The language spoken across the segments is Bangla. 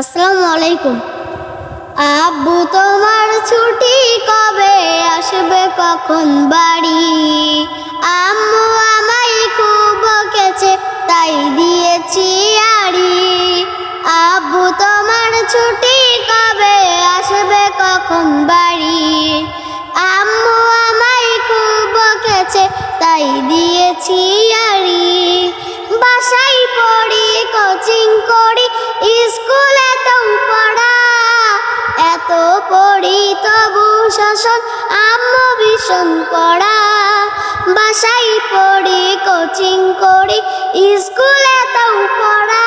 আসসালামু আলাইকুম। আব্বু, তোমার ছুটি কবে? আসবে কখন বাড়ি? আম্মু আমায় খুব বকেছে তাই দিয়েছি আড়ি। আব্বু, তোমার ছুটি কবে? আসবে কখন বাড়ি? আম্মু আমায় খুব বকেছে তাই দিয়েছি আড়ি। তবু শাসন আম্মু ভীষণ পড়া। বাসায় পড়ি, কোচিং করি, স্কুলে তো পড়া।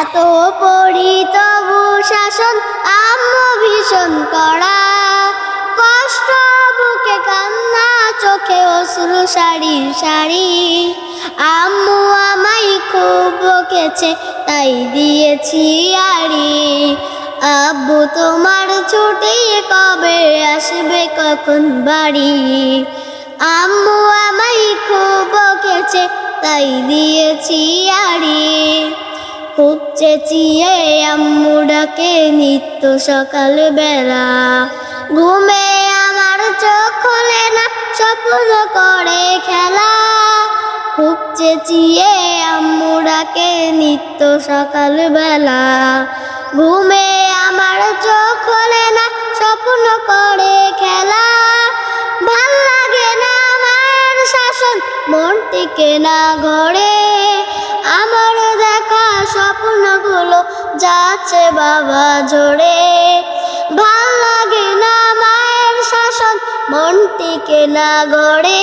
এত পড়ি, তবু শাসন আম্মু ভীষণ কড়া। কষ্ট বুকে কান্না, চোখে অশ্রু সারি সারি। আম্মু আমায় খুব বকেছে, তাই দিয়েছি আড়ি। আব্বু তোমার ছুটি কবে আসবে কখন বাড়ি? আম্মু আমায় খুব বকেছে, তাই দিয়েছি আড়ি। খুব চেঁচিয়ে আম্মু ডাকে, নিত্য সকাল বেলা ঘুমে আমার চোখ খোলে না, স্বপ্ন করে খেলা। খুব চেঁচিয়ে আম্মু ডাকে, নিত্য সকাল বেলা ঘুমে স্বপ্ন করে খেলা। ভালো লাগে না মায়ের শাসন, মন টিকে না ঘরে। আমার দেখা স্বপ্নগুলো যাচ্ছে বাবা জোরে। ভালো লাগে না মায়ের শাসন, মন টিকে না ঘরে।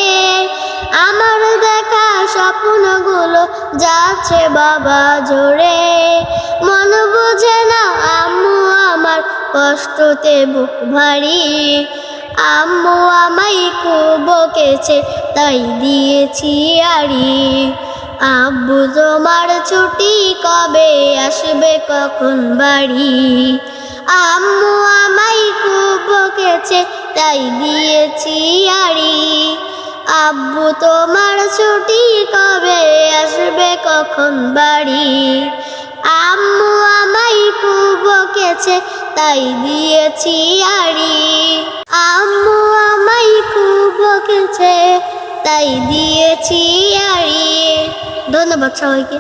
আমার দেখা স্বপ্নগুলো যাচ্ছে বাবা জোরে। মন বুঝে কষ্টতে বুক ভারী। আম্মু আমায় খুব বকেছে তাই দিয়েছি আড়ি। আব্বু, তোমার ছুটি কবে আসবে কখন বাড়ি? আম্মু আমায় খুব বকেছে তাই দিয়েছি আড়ি। আব্বু, তোমার ছুটি কবে আসবে কখন বাড়ি? আম্মু আমায় খুব বকেছে তাই দিয়েছি আড়ি। আম্মু আমায় খুব বকেছে তাই দিয়েছি আড়ি। ধন্যবাদ সবাইকে।